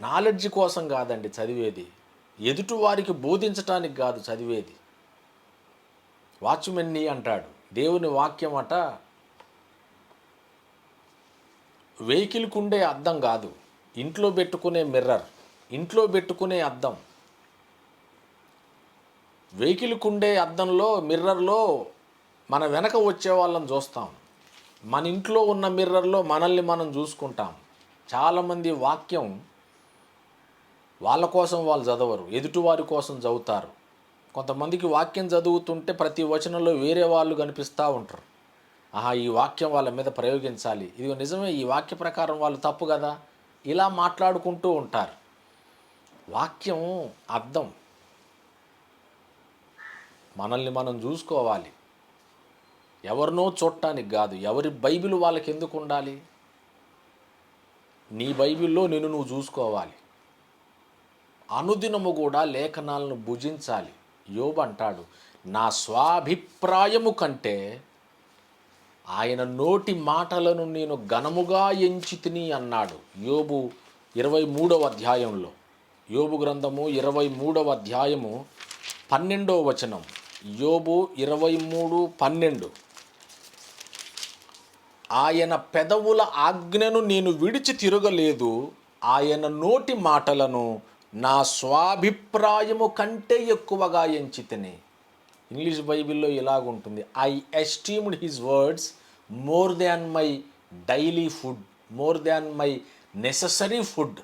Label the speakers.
Speaker 1: Knowledge కోసం కాదండి చదివేది. ఎదుటి వారికి బోధించటానికి కాదు చదివేది. వాచ్మెన్ని అంటాడు. దేవుని వాక్యం అట వెహికల్కుండే అద్దం కాదు ఇంట్లో పెట్టుకునే మిర్రర్ ఇంట్లో పెట్టుకునే అద్దం. వెహికల్కుండే అద్దంలో మిర్రర్లో మన వెనక వచ్చే వాళ్ళని చూస్తాం. మన ఇంట్లో ఉన్న మిర్రర్లో మనల్ని మనం చూసుకుంటాం. చాలామంది వాక్యం వాళ్ళ కోసం వాళ్ళు చదవరు ఎదుటివారి కోసం చదువుతారు. కొంతమందికి వాక్యం చదువుతుంటే ప్రతి వచనంలో వేరే వాళ్ళు కనిపిస్తూ ఉంటారు. ఆహా ఈ వాక్యం వాళ్ళ మీద ప్రయోగించాలి. ఇది నిజమే ఈ వాక్య ప్రకారం వాళ్ళు తప్పు కదా? ఇలా మాట్లాడుకుంటూ ఉంటారు. వాక్యం అర్థం. మనల్ని మనం చూసుకోవాలి. ఎవరినో చూడటానికి కాదు ఎవరి బైబిల్ వాళ్ళకి ఎందుకు ఉండాలి? నీ బైబిల్లో నిన్ను నువ్వు చూసుకోవాలి. అనుదినము కూడా లేఖనాలను భుజించాలి. యోబు అంటాడు నా స్వాభిప్రాయము కంటే ఆయన నోటి మాటలను నేను ఘనముగా ఎంచి తిని అన్నాడు యోబు ఇరవై మూడవ అధ్యాయంలో. యోబు గ్రంథము ఇరవై మూడవ అధ్యాయము పన్నెండవ వచనం. యోబు ఇరవై మూడు పన్నెండు. ఆయన పెదవుల ఆజ్ఞను నేను విడిచి తిరగలేదు ఆయన నోటి మాటలను నా స్వాభిప్రాయము కంటే ఎక్కువగా ఎంచితిని. ఇంగ్లీష్ బైబిల్లో ఇలాగుంటుంది. I esteemed his words more than my daily food more than my necessary food.